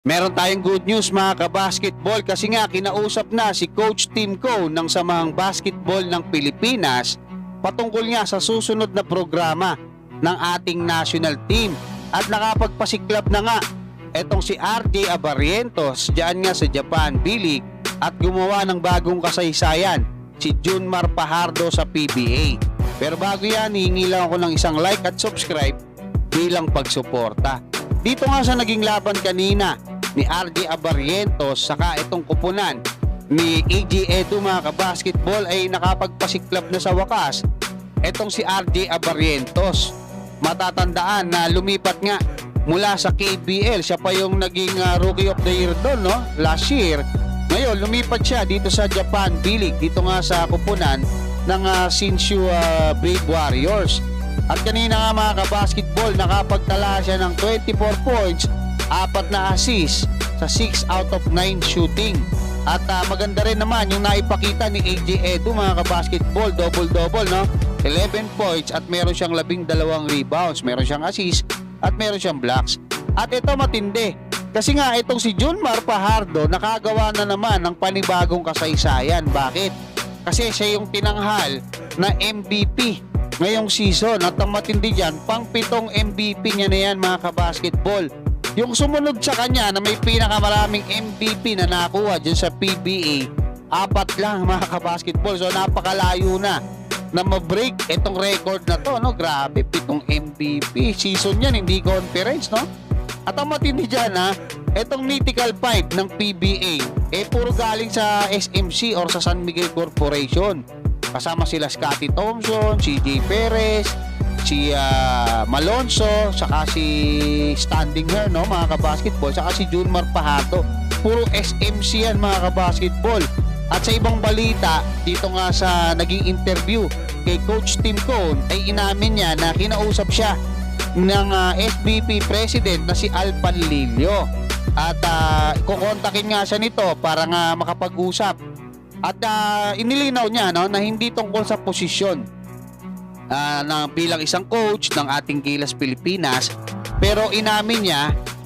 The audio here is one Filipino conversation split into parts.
Meron tayong good news mga kabasketball kasi nga kinausap na si Coach Tim Co ng samahang basketball ng Pilipinas patungkol nga sa susunod na programa ng ating national team at nakapagpasiklab na nga etong si RJ Abarientos diyan nga sa Japan B-League at gumawa ng bagong kasaysayan si Junmar Pajardo sa PBA. Pero bago yan, hihingi lang ako ng isang like at subscribe bilang pagsuporta. Dito nga sa naging laban kanina ni RJ Abarientos saka itong kupunan ni AJ Edu mga ay nakapagpasiklab na sa wakas etong si RJ Abarientos. Matatandaan na lumipat nga mula sa KBL. Siya pa yung naging ah, Rookie of the Year doon, no? Last year. Ngayon, lumipat siya dito sa Japan B-League. Dito nga sa kupunan ng uh, Shinshu ah, Brave Warriors. At kanina nga mga kabasketball, nakapagtala siya ng 24 points, apat na assist sa 6 out of 9 shooting. At ah, maganda rin naman yung naipakita ni AJ Edu mga kabasketball, double-double no? 11 points at meron siyang labing dalawang rebounds, meron siyang assist at meron siyang blocks. At ito matindi, kasi nga itong si Junmar Pajardo nakagawa na naman ng panibagong kasaysayan. Bakit? Kasi siya yung tinanghal na MVP ngayong season at ang matindi dyan, pang pitong MVP niya na yan mga kabasketball. Yung sumunod sa kanya na may pinakamaraming MVP na nakuha dyan sa PBA, apat lang mga kabasketball. So napakalayo na na ma-break itong record na to, no? Grabe, pitong MVP. Season yan, hindi conference, no? At ang matindi dyan, ha? Itong mythical pipe ng PBA, eh, puro galing sa SMC or sa San Miguel Corporation. Kasama sila Scotty Thompson, Jay Perez, si ah, Malonzo, saka si Standing Her, no, mga kabasketball, saka si Junmar Pahato. Puro SMC yan, mga kabasketball. At sa ibang balita, dito nga sa naging interview kay Coach Tim Cone, ay inamin niya na kinausap siya ng ah, FBP President na si Al Panlilio. At uh, kukontakin nga siya nito para nga makapag-usap. At ah, inilinaw niya no, na hindi tungkol sa posisyon ah, na bilang isang coach ng ating Gilas Pilipinas pero inamin niya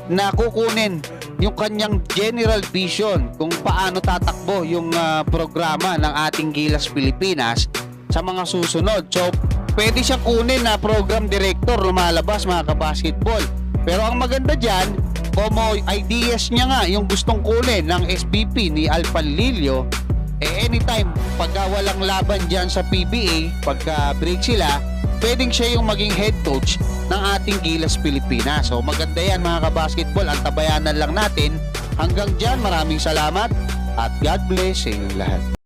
na kukunin yung kanyang general vision kung paano tatakbo yung ah, programa ng ating Gilas Pilipinas sa mga susunod. So, pwede siya kunin na program director lumalabas mga kabasketball. Pero ang maganda dyan, como ideas niya nga yung gustong kunin ng SBP ni Alpan Lilio, eh anytime pagka walang laban dyan sa PBA, pagka break sila, pwedeng siya yung maging head coach ng ating Gilas Pilipinas. So maganda yan mga kabasketball, ang tabayanan lang natin. Hanggang dyan, maraming salamat at God bless sa inyong lahat.